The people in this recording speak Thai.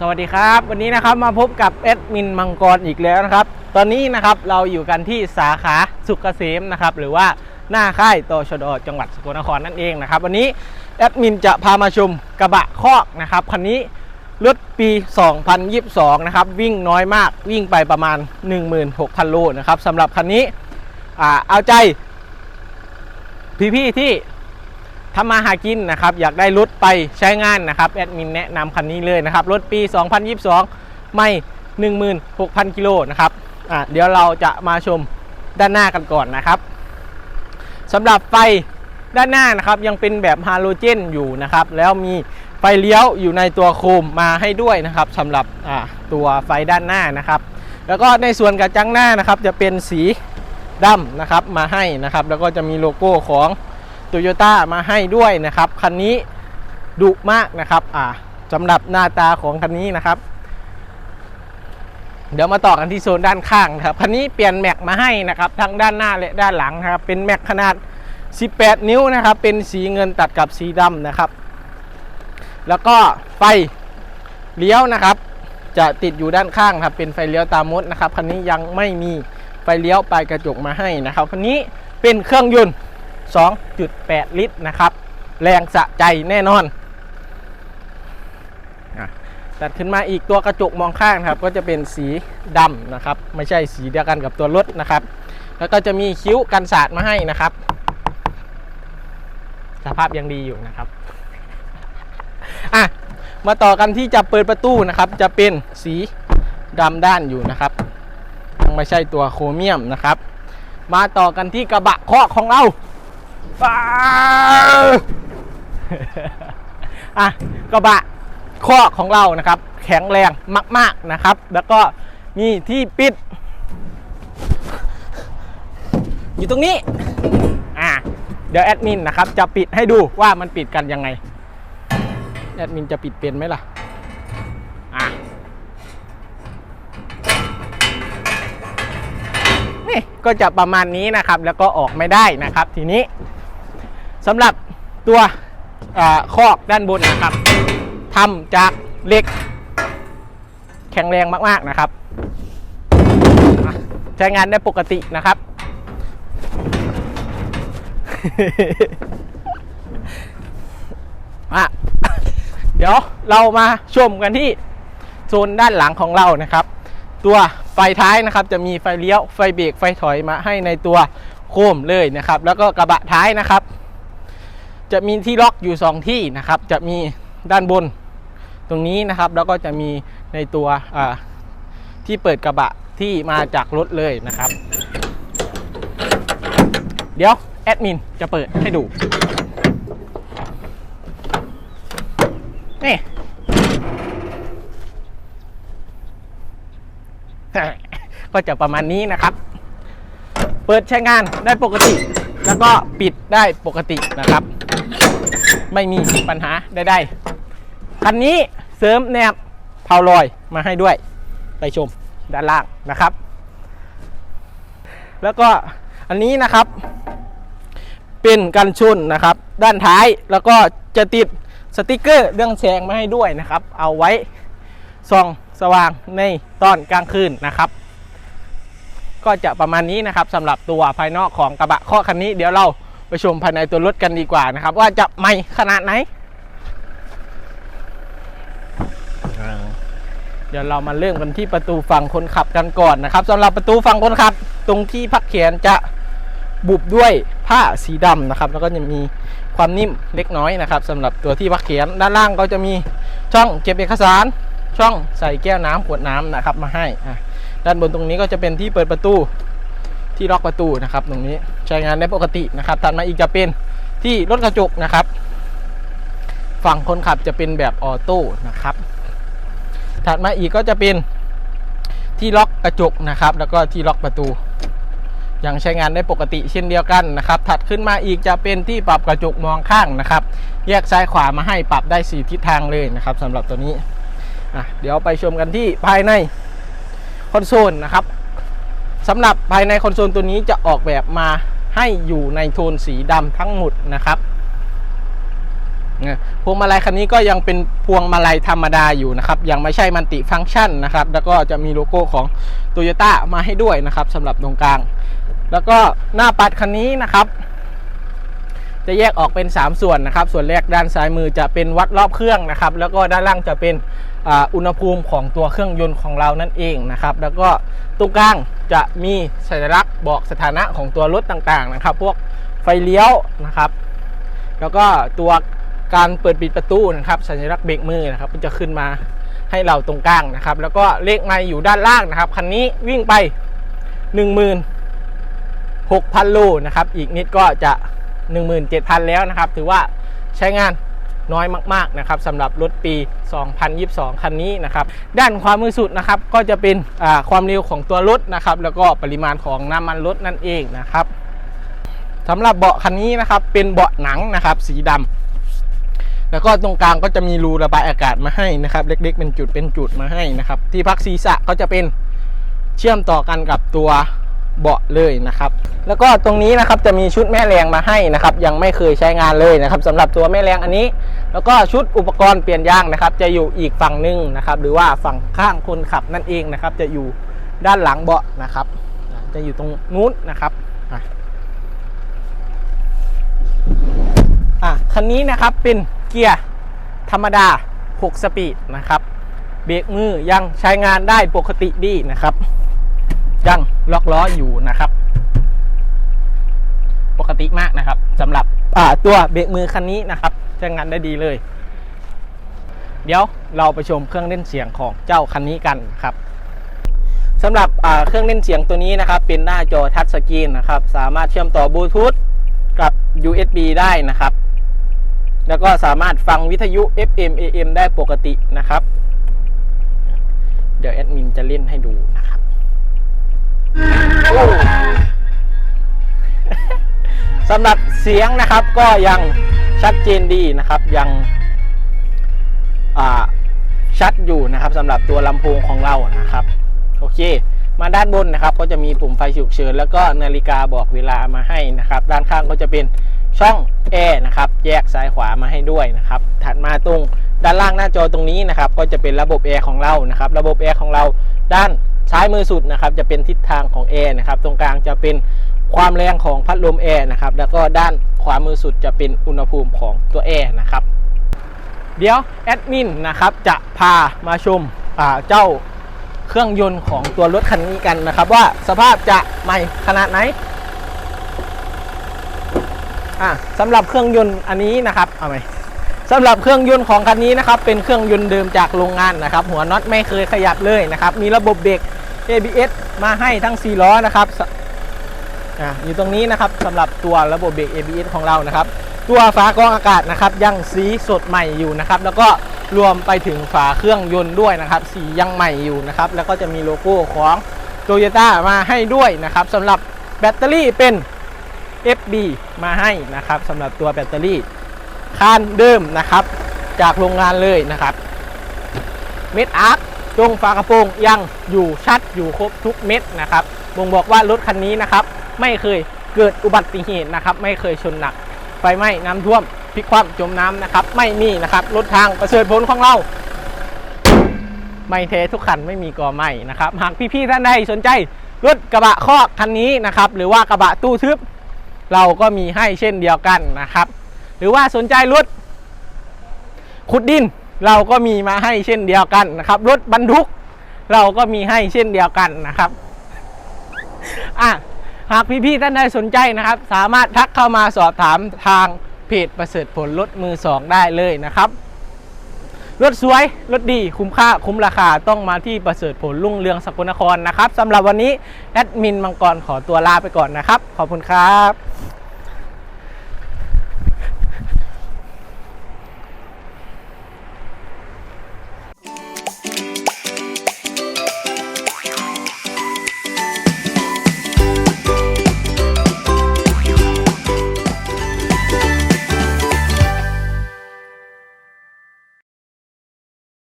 สวัสดีครับ วันนี้นะครับมาพบกับแอดมินมังกรอีกแล้วนะครับ ตอนนี้นะครับเราอยู่กันที่สาขาสุกเกษมนะครับ หรือว่าหน้าค่ายตชดจังหวัดสกลนครนั่นเองนะครับ วันนี้แอดมินจะพามาชมกระบะคอกนะครับคันนี้รถปี 2022 นะครับ วิ่งน้อยมากวิ่งไปประมาณ 16,000 โลนะครับสำหรับคันนี้อ่าเอาใจพี่ๆที่ ทำมาหากินนะครับ อยากได้รถไปใช้งานนะครับแอดมินแนะนำคันนี้เลยนะครับ รถปี 2022 ไม่ 16,000 กิโลนะครับอะเดี๋ยวเราจะมาชมด้านหน้ากันก่อนนะครับสำหรับไฟด้านหน้านะครับยังเป็นแบบฮาโลเจนอยู่นะครับ แล้วมีไฟเลี้ยวอยู่ในตัวโคมมาให้ด้วยนะครับสำหรับตัวไฟด้านหน้านะครับ แล้วก็ในส่วนกระจังหน้านะครับจะเป็นสีดำนะครับมาให้นะครับ แล้วก็จะมีโลโก้ของ โตโยต้ามาให้ด้วยนะครับ คันนี้ดุมากนะครับอ่าสำหรับหน้าตาของคันนี้นะครับ เดี๋ยวมาต่อกันที่โซนด้านข้างนะครับคันนี้เปลี่ยนแม็กมาให้นะครับทั้งด้านหน้าและด้านหลังนะครับ เป็นแม็กขนาด 18 นิ้วนะครับ เป็นสีเงินตัดกับสีดำนะครับ แล้วก็ไฟเลี้ยวนะครับ จะติดอยู่ด้านข้างครับเป็นไฟเลี้ยวตามมดนะครับคันนี้ยังไม่มีไฟเลี้ยวปลายกระจกมาให้นะครับคันนี้เป็นเครื่องยนต์ 2.8 ลิตรนะครับ แรงสะใจแน่นอนตัดขึ้นมาอีกตัวกระจกมองข้างนะครับ ก็จะเป็นสีดำนะครับ ไม่ใช่สีเดียวกันกับตัวรถนะครับ แล้วก็จะมีคิ้วกันสาดมาให้นะครับ สภาพยังดีอยู่นะครับอะมาต่อกันที่จะเปิดประตูนะครับ จะเป็นสีดำด้านอยู่นะครับไม่ใช่ตัวโครเมียมนะครับ มาต่อกันที่กระบะเคาะของเรา อะกระบะข้อของเรานะครับ แข็งแรงมาก ๆนะครับ แล้วก็มีที่ปิด อยู่ตรงนี้อะเดี๋ยวแอดมินนะครับ จะปิดให้ดูว่ามันปิดกันยังไง แอดมินจะปิดเป็นไหมล่ะอะนี่ก็จะประมาณนี้นะครับ แล้วก็ออกไม่ได้นะครับ ทีนี้ สำหรับตัวคอกด้านบนนะครับทำจากเหล็ก แข็งแรงมากๆนะครับ ใช้งานได้ปกตินะครับอะเดี๋ยวเรามาชมกันที่โซนด้านหลังของเรานะครับ ตัวไฟท้ายนะครับ จะมีไฟเลี้ยวไฟเบรกไฟถอยมาให้ในตัวโคมเลยนะครับ แล้วก็กระบะท้ายนะครับ จะมีที่ล็อกอยู่ 2 ที่นะครับ จะมีด้านบนตรงนี้นะครับ แล้วก็จะมีในตัวที่เปิดกระบะที่มาจากรถเลยนะครับ เดี๋ยวแอดมินจะเปิดให้ดู นี่ก็จะประมาณนี้นะครับ เปิดใช้งานได้ปกติ แล้วก็ปิดได้ปกตินะครับ ไม่มีปัญหาใดๆคันนี้เสริมแนบเผาลอยมาให้ด้วย ไปชมด้านล่างนะครับ แล้วก็อันนี้นะครับ เป็นกันชนนะครับ ด้านท้ายแล้วก็จะติดสติกเกอร์เรื่องแสงมาให้ด้วยนะครับ เอาไว้ส่องสว่างในตอนกลางคืนนะครับ ก็จะประมาณนี้นะครับสำหรับตัวภายนอกของกระบะข้อคันนี้เดี๋ยวเรา ไปชมภายในตัวรถกันดีกว่านะครับ ว่าจะใหม่ขนาดไหน เดี๋ยวเรามาเริ่มกันที่ประตูฝั่งคนขับกันก่อนนะครับสำหรับประตูฝั่งคนขับ ตรงที่พักแขนจะบุบด้วยผ้าสีดำนะครับ แล้วก็จะมีความนิ่มเล็กน้อยนะครับสำหรับตัวที่พักแขนด้านล่างก็จะมีช่องเก็บเอกสาร ช่องใส่แก้วน้ำขวดน้ำนะครับ มาให้อะด้านบนตรงนี้ก็จะเป็นที่เปิดประตู ที่ล็อกประตูนะครับ ตรงนี้ใช้งานได้ปกตินะครับถัดมาอีกจะเป็นที่รถกระจกนะครับ ฝั่งคนขับจะเป็นแบบออโต้นะครับถัดมาอีกก็จะเป็นที่ล็อกกระจกนะครับ แล้วก็ที่ล็อกประตู ยังใช้งานได้ปกติเช่นเดียวกันนะครับ ถัดขึ้นมาอีกจะเป็นที่ปรับกระจกมองข้างนะครับ แยกซ้ายขวามาให้ปรับได้สีทิศทางเลยนะครับสำหรับตัวนี้เดี๋ยวไปชมกันที่ภายในคอนโซลนะครับ สำหรับภายในคอนโซลตัวนี้จะออกแบบมาให้อยู่ในโทนสีดำทั้งหมดนะครับพวงมาลัยคันนี้ก็ยังเป็นพวงมาลัยธรรมดาอยู่นะครับ ยังไม่ใช่มันติฟังก์ชันนะครับ แล้วก็จะมีโลโก้ของโตโยต้ามาให้ด้วยนะครับสำหรับตรงกลาง แล้วก็หน้าปัดคันนี้นะครับ จะแยกออกเป็น 3 ส่วนนะครับ ส่วนแรกด้านซ้ายมือจะเป็นวัดรอบเครื่องนะครับ แล้วก็ด้านล่างจะเป็น อุณหภูมิของตัวเครื่องยนต์ของเรานั่นเองนะครับ แล้วก็ตรงกลางจะมีสัญลักษณ์บอกสถานะของตัวรถต่างๆนะครับ พวกไฟเลี้ยวนะครับ แล้วก็ตัวการเปิดปิดประตูนะครับ สัญลักษณ์เบรกมือนะครับก็จะขึ้นมาให้เราตรงกลางนะครับ แล้วก็เลขไมล์อยู่ด้านล่างนะครับคันนี้วิ่งไป 16,000โลนะครับ อีกนิดก็จะ 17,000 แล้วนะครับ ถือว่าใช้งาน น้อยมากๆนะครับสำหรับรถปี 2022 คันนี้นะครับด้านความมือสุดนะครับก็จะเป็นความเร็วของตัวรถนะครับแล้วก็ปริมาณของน้ำมันรถนั่นเองนะครับสำหรับเบาะคันนี้นะครับเป็นเบาะหนังนะครับสีดำแล้วก็ตรงกลางก็จะมีรูระบายอากาศมาให้นะครับเล็กๆ เป็นจุดเป็นจุดมาให้นะครับที่พักศีรษะก็จะเป็นเชื่อมต่อกันกับตัว เบาะเลยนะครับ แล้วก็ตรงนี้นะครับจะมีชุดแม่แรงมาให้นะครับ ยังไม่เคยใช้งานเลยนะครับสำหรับตัวแม่แรงอันนี้ แล้วก็ชุดอุปกรณ์เปลี่ยนยางนะครับ จะอยู่อีกฝั่งหนึ่งนะครับ หรือว่าฝั่งข้างคนขับนั่นเองนะครับ จะอยู่ด้านหลังเบาะนะครับ จะอยู่ตรงนู้นนะครับอะอะคันนี้นะครับเป็นเกียร์ธรรมดา 6 สปีดนะครับ เบรกมือยังใช้งานได้ปกติดีนะครับ ยังล็อกล้ออยู่นะครับ ปกติมากนะครับสำหรับตัวเบรกมือคันนี้นะครับใช้งานได้ดีเลย เดี๋ยวเราไปชมเครื่องเล่นเสียงของเจ้าคันนี้กันครับสำหรับเครื่องเล่นเสียงตัวนี้นะครับ เป็นหน้าจอทัชสกรีนนะครับ สามารถเชื่อมต่อบลูทูธกับ USB ได้นะครับ แล้วก็สามารถฟังวิทยุ FM AM ได้ปกตินะครับ เดี๋ยวแอดมินจะเล่นให้ดูนะครับ สำหรับเสียงนะครับก็ยังชัดเจนดีนะครับยังชัดอยู่นะครับสำหรับตัวลำโพงของเรานะครับโอเค มาด้านบนนะครับ ก็จะมีปุ่มไฟฉุกเฉินแล้วก็นาฬิกาบอกเวลามาให้นะครับ ด้านข้างก็จะเป็นช่องแอร์นะครับ แยกซ้ายขวามาให้ด้วยนะครับ ถัดมาตรงด้านล่างหน้าจอตรงนี้นะครับ ก็จะเป็นระบบแอร์ของเรานะครับ ระบบแอร์ของเราด้าน ซ้ายมือสุดนะครับจะเป็นทิศทางของแอร์นะครับตรงกลางจะเป็นความแรงของพัดลมแอร์นะครับแล้วก็ด้านขวามือสุดจะเป็นอุณหภูมิของตัวแอร์นะครับเดี๋ยวแอดมินนะครับจะพามาชมเจ้าเครื่องยนต์ของตัวรถคันนี้กันนะครับ ว่าสภาพจะใหม่ขนาดไหนสำหรับเครื่องยนต์อันนี้นะครับเอาไหมสำหรับเครื่องยนต์ของคันนี้นะครับเป็นเครื่องยนต์เดิมจากโรงงานนะครับ หัวน็อตไม่เคยขยับเลยนะครับ มีระบบเบรก ABS มาให้ทั้ง 4 ล้อนะครับอยู่ตรงนี้นะครับสำหรับตัวระบบเบรก ABS ของเรานะครับ ตัวฝากรองอากาศนะครับยังสีสดใหม่อยู่นะครับ แล้วก็รวมไปถึงฝาเครื่องยนต์ด้วยนะครับ สียังใหม่อยู่นะครับ แล้วก็จะมีโลโก้ของโตโยต้ามาให้ด้วยนะครับสำหรับแบตเตอรี่เป็น FB มาให้นะครับสำหรับตัวแบตเตอรี่คานเดิมนะครับ จากโรงงานเลยนะครับเม็ดอาร์ ตรงฝากระโปรงยังอยู่ชัดอยู่ครบทุกเม็ดนะครับบ่งบอกว่ารถคันนี้นะครับไม่เคยเกิดอุบัติเหตุนะครับ ไม่เคยชนหนักไฟไหม้น้ำท่วมพลิกคว่ำจมน้ำนะครับ ไม่มีนะครับรถทางประเสริฐผลของเรา ไม่เททุกคันไม่มีก่อไหม้นะครับ หากพี่ๆท่านใดสนใจรถกระบะคอกคันนี้นะครับ หรือว่ากระบะตู้ทึบเราก็มีให้เช่นเดียวกันนะครับ หรือว่าสนใจรถขุดดิน เราก็มีมาให้เช่นเดียวกันนะครับ รถบรรทุก เราก็มีให้เช่นเดียวกันนะครับอะหากพี่ๆท่านใดสนใจนะครับ สามารถทักเข้ามาสอบถามทางเพจประเสริฐผลรถมือสองได้เลยนะครับรถสวยรถดีคุ้มค่าคุ้มราคาต้องมาที่ประเสริฐผลรุ่งเรืองสกลนครนะครับสำหรับวันนี้แอดมินมังกรขอตัวลาไปก่อนนะครับ ขอบคุณครับ